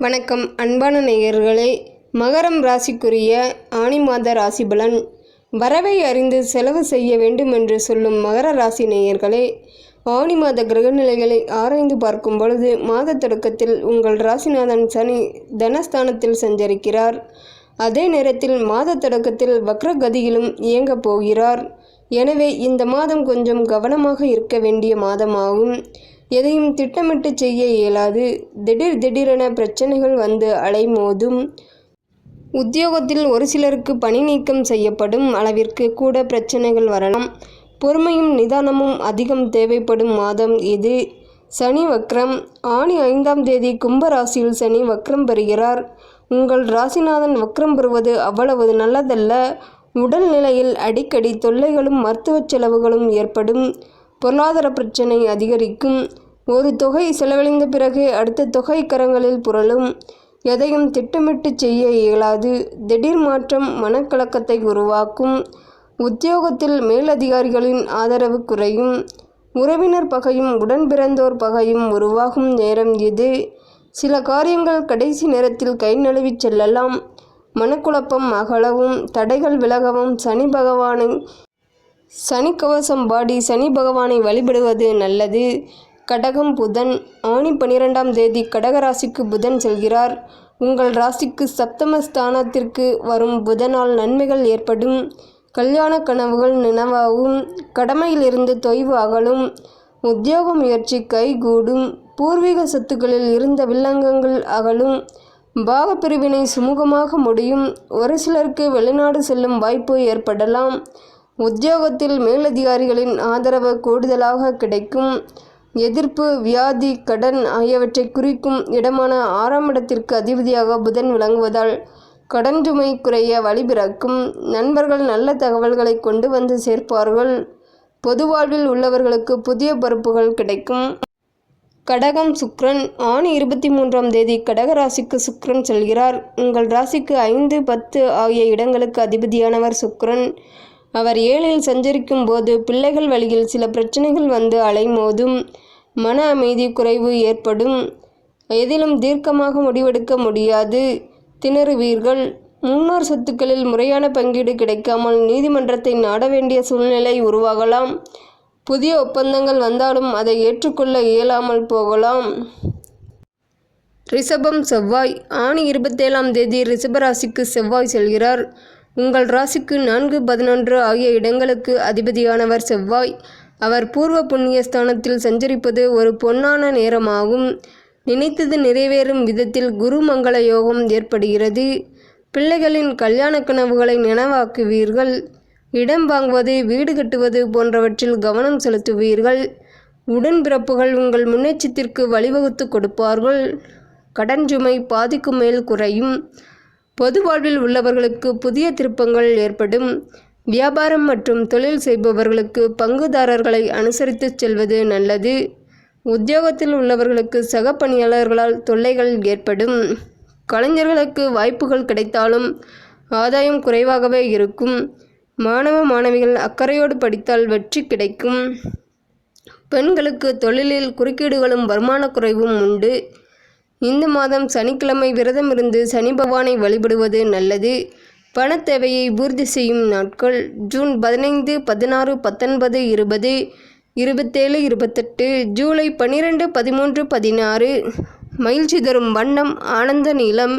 வணக்கம் அன்பான நேயர்களே. மகரம் ராசிக்குரிய ஆனி மாத ராசி பலன் வரவை அறிந்து செலவு செய்ய வேண்டும் என்று சொல்லும் மகர ராசி நேயர்களே ஆனி மாத கிரகநிலைகளை ஆராய்ந்து பார்க்கும் பொழுது மாத தொடக்கத்தில் உங்கள் ராசிநாதன் சனி தனஸ்தானத்தில் சஞ்சரிக்கிறார். அதே நேரத்தில் மாத தொடக்கத்தில் வக்ரகதியிலும் இயங்கப் போகிறார். எனவே இந்த மாதம் கொஞ்சம் கவனமாக இருக்க வேண்டிய மாதமாகும். எதையும் திட்டமிட்டு செய்ய இயலாது. திடீர் திடீரென பிரச்சனைகள் வந்து அலைமோதும். உத்தியோகத்தில் ஒரு சிலருக்கு பணி நீக்கம் செய்யப்படும் அளவிற்கு கூட பிரச்சனைகள் வரலாம். பொறுமையும் நிதானமும் அதிகம் தேவைப்படும் மாதம் இது. சனி வக்ரம். ஆணி ஐந்தாம் தேதி கும்ப ராசியில் சனி வக்ரம் பெறுகிறார். உங்கள் ராசிநாதன் வக்ரம் பெறுவது அவ்வளவு நல்லதல்ல. உடல்நிலையில் அடிக்கடி தொல்லைகளும் மருத்துவ செலவுகளும் ஏற்படும். பொருளாதார பிரச்சனை அதிகரிக்கும். ஒரு தொகை செலவழிந்த பிறகு அடுத்த தொகை கரங்களில் புரளும். எதையும் திட்டமிட்டு செய்ய இயலாது. திடீர் மாற்றம் மனக்கலக்கத்தை உருவாக்கும். உத்தியோகத்தில் மேலதிகாரிகளின் ஆதரவு குறையும். உறவினர் பகையும் உடன் பிறந்தோர் பகையும் உருவாகும் நேரம் இது. சில காரியங்கள் கடைசி நேரத்தில் கை நழுவி செல்லலாம். மனக்குழப்பம் அகலவும் தடைகள் விலகவும் சனி பகவானை சனி கவசம் பாடி சனி பகவானை வழிபடுவது நல்லது. கடகம் புதன் ஆணி பனிரெண்டாம் தேதி கடக ராசிக்கு புதன் செல்கிறார். உங்கள் ராசிக்கு சப்தம ஸ்தானத்திற்கு வரும் புதனால் நன்மைகள் ஏற்படும். கல்யாண கனவுகள் நினைவாகும். கடமையிலிருந்து தொய்வு அகலும். உத்தியோக முயற்சி கைகூடும். பூர்வீக சொத்துக்களில் இருந்த வில்லங்கங்கள் அகலும். பாகப்பிரிவினை சுமூகமாக முடியும். ஒரு சிலருக்கு வெளிநாடு செல்லும் வாய்ப்பு ஏற்படலாம். உத்தியோகத்தில் மேலதிகாரிகளின் ஆதரவு கூடுதலாக கிடைக்கும். எதிர்ப்பு வியாதி கடன் ஆகியவற்றை குறிக்கும் இடமான ஆறாம் இடத்திற்கு அதிபதியாக புதன் விளங்குவதால் கடன் சுமை குறைய வழிபிறக்கும் நண்பர்கள் நல்ல தகவல்களை கொண்டு வந்து சேர்ப்பார்கள். பொது வாழ்வில் உள்ளவர்களுக்கு புதிய பொறுப்புகள் கிடைக்கும். கடகம் சுக்ரன் ஆணி இருபத்தி மூன்றாம் தேதி கடக ராசிக்கு சுக்ரன் செல்கிறார். உங்கள் ராசிக்கு ஐந்து பத்து ஆகிய இடங்களுக்கு அதிபதியானவர் சுக்ரன். அவர் ஏழில் சஞ்சரிக்கும் போது பிள்ளைகள் வழியில் சில பிரச்சனைகள் வந்து அலைமோதும். மன அமைதி குறைவு ஏற்படும். எதிலும் தீர்க்கமாக முடிவெடுக்க முடியாது. திணறுவீர்கள். முன்னோர் சொத்துக்களில் முறையான பங்கீடு கிடைக்காமல் நீதிமன்றத்தை நாட வேண்டிய சூழ்நிலை உருவாகலாம். புதிய ஒப்பந்தங்கள் வந்தாலும் அதை ஏற்றுக்கொள்ள இயலாமல் போகலாம். ரிஷபம் செவ்வாய். ஆணி இருபத்தேழாம் தேதி ரிஷபராசிக்கு செவ்வாய் செல்கிறார். உங்கள் ராசிக்கு நான்கு பதினொன்று ஆகிய இடங்களுக்கு அதிபதியானவர் செவ்வாய். அவர் பூர்வ புண்ணிய ஸ்தானத்தில் சஞ்சரிப்பது ஒரு பொன்னான நேரமாகும். நினைத்தது நிறைவேறும் விதத்தில் குரு மங்கள யோகம் ஏற்படுகிறது. பிள்ளைகளின் கல்யாண கனவுகளை நினைவாக்குவீர்கள். இடம் வாங்குவது வீடு கட்டுவது போன்றவற்றில் கவனம் செலுத்துவீர்கள். உடன்பிறப்புகள் உங்கள் முன்னேற்றத்திற்கு வழிவகுத்து கொடுப்பார்கள். கடன் சுமை பாதிக்கு மேல் குறையும். பொது வாழ்வில் உள்ளவர்களுக்கு புதிய திருப்பங்கள் ஏற்படும். வியாபாரம் மற்றும் தொழில் செய்பவர்களுக்கு பங்குதாரர்களை அனுசரித்து செல்வது நல்லது. உத்தியோகத்தில் உள்ளவர்களுக்கு சக பணியாளர்களால் தொல்லைகள் ஏற்படும். கலைஞர்களுக்கு வாய்ப்புகள் கிடைத்தாலும் ஆதாயம் குறைவாகவே இருக்கும். மாணவ மாணவிகள் அக்கறையோடு படித்தால் வெற்றி கிடைக்கும். பெண்களுக்கு தொழிலில் குறுக்கீடுகளும் வருமான குறைவும் உண்டு. இந்த மாதம் சனிக்கிழமை விரதம் இருந்து சனி பகவானை வழிபடுவது நல்லது. பண தேவையை பூர்த்தி செய்யும் நாட்கள் ஜூன் பதினைந்து பதினாறு பத்தொன்பது இருபது இருபத்தேழு இருபத்தெட்டு ஜூலை பன்னிரெண்டு பதிமூன்று பதினாறு. மகிழ்ச்சி தரும் வண்ணம் ஆனந்த நீளம்.